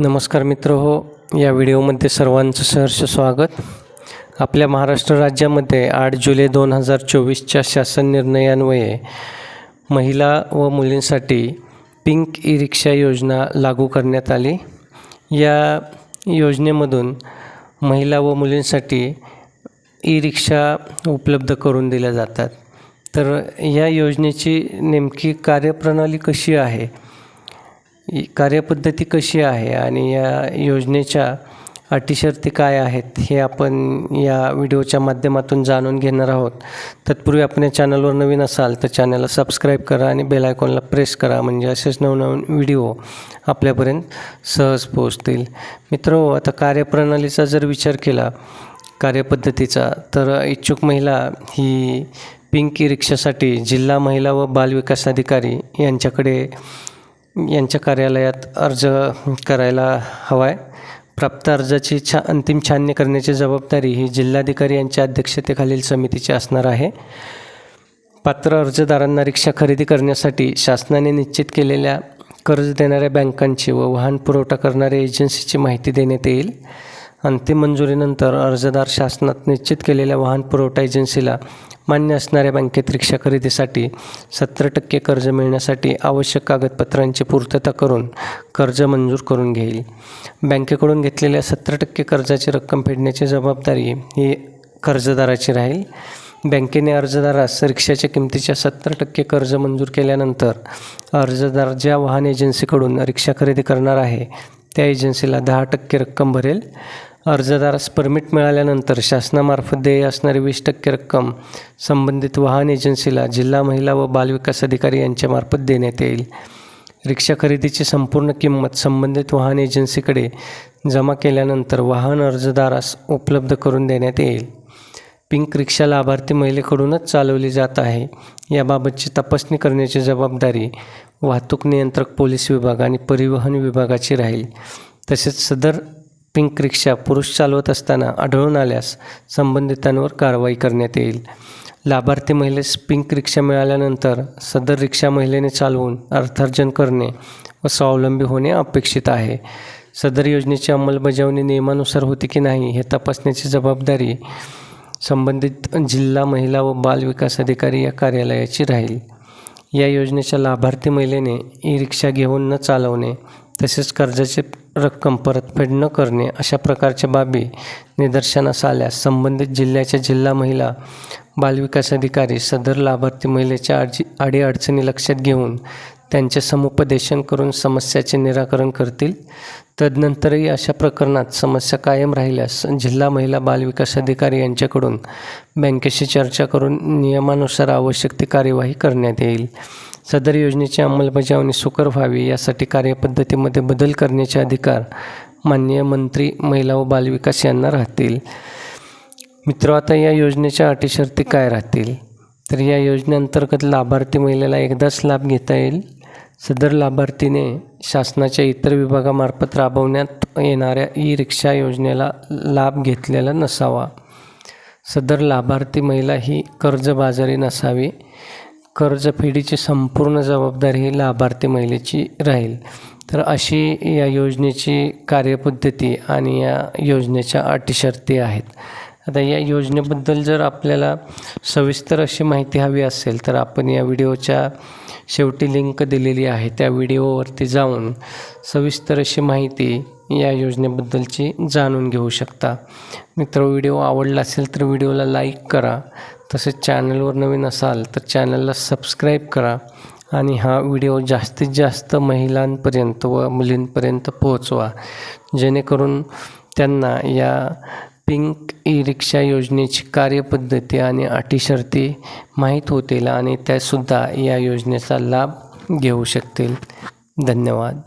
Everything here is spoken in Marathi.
नमस्कार मित्र हो या व्हिडिओमध्ये सर्वांचं सहर्ष स्वागत. आपल्या महाराष्ट्र राज्यामध्ये आठ जुलै दोन हजार चोवीसच्या शासन निर्णयान्वये महिला व मुलींसाठी पिंक ई रिक्षा योजना लागू करण्यात आली. या योजनेमधून महिला व मुलींसाठी ई रिक्षा उपलब्ध करून दिल्या जातात. तर या योजनेची नेमकी कार्यप्रणाली कशी आहे? कार्यपद्धती कशी आहे आणि या योजनेच्या अटी शर्ती काय आहेत हे आपण या व्हिडिओच्या माध्यमातून जाणून घेणार आहोत. तत्पूर्वी आपण या चॅनलवर नवीन असाल तर चॅनलला सबस्क्राईब करा आणि बेल आयकॉनला प्रेस करा म्हणजे असेच नवनवीन व्हिडिओ आपल्यापर्यंत सहज पोहोचतील. मित्र आता कार्यप्रणालीचा जर विचार केला कार्यपद्धतीचा तर इच्छुक महिला ही पिंकी रिक्षासाठी जिल्हा महिला व बालविकास अधिकारी यांच्याकडे यांच्या कार्यालयात अर्ज करायला हवा आहे प्राप्त अर्जाची छा अंतिम छाननी करण्याची जबाबदारी ही जिल्हाधिकारी यांच्या अध्यक्षतेखालील समितीची असणार आहे. पात्र अर्जदारांना रिक्षा खरेदी करण्यासाठी शासनाने निश्चित केलेल्या कर्ज देणाऱ्या बँकांची व वाहन पुरवठा करणाऱ्या एजन्सीची माहिती देण्यात येईल. अंतिम मंजुरीनंतर अर्जदार शासनात निश्चित केलेल्या वाहन पुरवठा एजन्सीला मान्य असणाऱ्या बँकेत रिक्षा खरेदीसाठी सत्तर टक्के कर्ज मिळण्यासाठी आवश्यक कागदपत्रांची पूर्तता करून कर्ज मंजूर करून घेईल. बँकेकडून घेतलेल्या सत्तर टक्के कर्जाची रक्कम फेडण्याची जबाबदारी ही कर्जदाराची राहील. बँकेने अर्जदारास रिक्षाच्या किमतीच्या सत्तर टक्के कर्ज मंजूर केल्यानंतर अर्जदार ज्या वाहन एजन्सीकडून रिक्षा खरेदी करणार आहे त्या एजन्सीला दहा टक्के रक्कम भरेल. अर्जदारास परमिट मिळाल्यानंतर शासनामार्फत देय असणारी वीस टक्के रक्कम संबंधित वाहन एजन्सीला जिल्हा महिला व बालविकास अधिकारी यांच्यामार्फत देण्यात येईल. रिक्षा खरेदीची संपूर्ण किंमत संबंधित वाहन एजन्सीकडे जमा केल्यानंतर वाहन अर्जदारास उपलब्ध करून देण्यात येईल. पिंक रिक्षा लाभार्थी महिलेकडूनच चालवली जात आहे. याबाबतची तपासणी करण्याची जबाबदारी वाहतूक नियंत्रक पोलीस विभाग आणि परिवहन विभागाची राहील. तसेच सदर पिंक रिक्षा पुरुष चालवत असताना आढळून आल्यास संबंधितांवर कारवाई करण्यात येईल. लाभार्थी महिलेस पिंक रिक्षा मिळाल्यानंतर सदर रिक्षा महिलेने चालवून अर्थार्जन करणे व स्वावलंबी होणे अपेक्षित आहे. सदर योजनेची अंमलबजावणी नियमानुसार होती की नाही हे तपासण्याची जबाबदारी संबंधित जिल्हा महिला व बाल विकास अधिकारी या कार्यालयाची राहील. या योजनेच्या लाभार्थी महिलेने ई रिक्षा घेऊन न चालवणे तसेच कर्जाचे रक्कम परतफेड न करणे अशा प्रकारच्या बाबी निदर्शनास आल्यास संबंधित जिल्ह्याच्या जिल्हा महिला बालविकास अधिकारी सदर लाभार्थी महिलेच्या अडची अडीअडचणी लक्षात घेऊन त्यांचे समुपदेशन करून समस्याचे निराकरण करतील. तदनंतरही अशा प्रकरणात समस्या कायम राहिल्यास जिल्हा महिला बालविकास अधिकारी यांच्याकडून बँकेशी चर्चा करून नियमानुसार आवश्यक ती कार्यवाही करण्यात येईल. सदर योजनेची अंमलबजावणी सुकर व्हावी यासाठी कार्यपद्धतीमध्ये बदल करण्याचे अधिकार माननीय मंत्री महिला व बालविकास यांना राहतील. मित्र आता या योजनेच्या अटी शर्ती काय राहतील? तर या योजनेअंतर्गत लाभार्थी महिलेला एकदाच लाभ घेता येईल. सदर लाभार्थीने शासनाच्या इतर विभागामार्फत राबवण्यात येणाऱ्या ई रिक्षा योजनेला लाभ घेतलेला नसावा. सदर लाभार्थी महिला ही कर्जबाजारी नसावी. कर्जफेडीची संपूर्ण जबाबदारी ही लाभार्थी महिलेची राहील. तर अशी या योजनेची कार्यपद्धती आणि या योजनेच्या अटी शर्ती आहेत. आता या योजनेबद्दल जर आपल्याला सविस्तर अशी माहिती हवी असेल तर आपण या व्हिडिओच्या शेवटी लिंक दिलेली आहे त्या व्हिडिओवरती जाऊन सविस्तर अशी माहिती या योजनेबद्दलची जाणून घेऊ शकता. मित्र व्हिडिओ आवडला असेल तर व्हिडिओला लाईक करा तसेच चॅनलवर नवीन असाल तर चॅनलला सबस्क्राईब करा आणि हा व्हिडिओ जास्तीत जास्त महिलांपर्यंत व मुलींपर्यंत पोहोचवा जेणेकरून त्यांना या पिंक ई रिक्षा योजनेची कार्यपद्धती आणि अटी शर्ती माहीत होतील आणि त्यासुद्धा या योजनेचा लाभ घेऊ शकतील. धन्यवाद.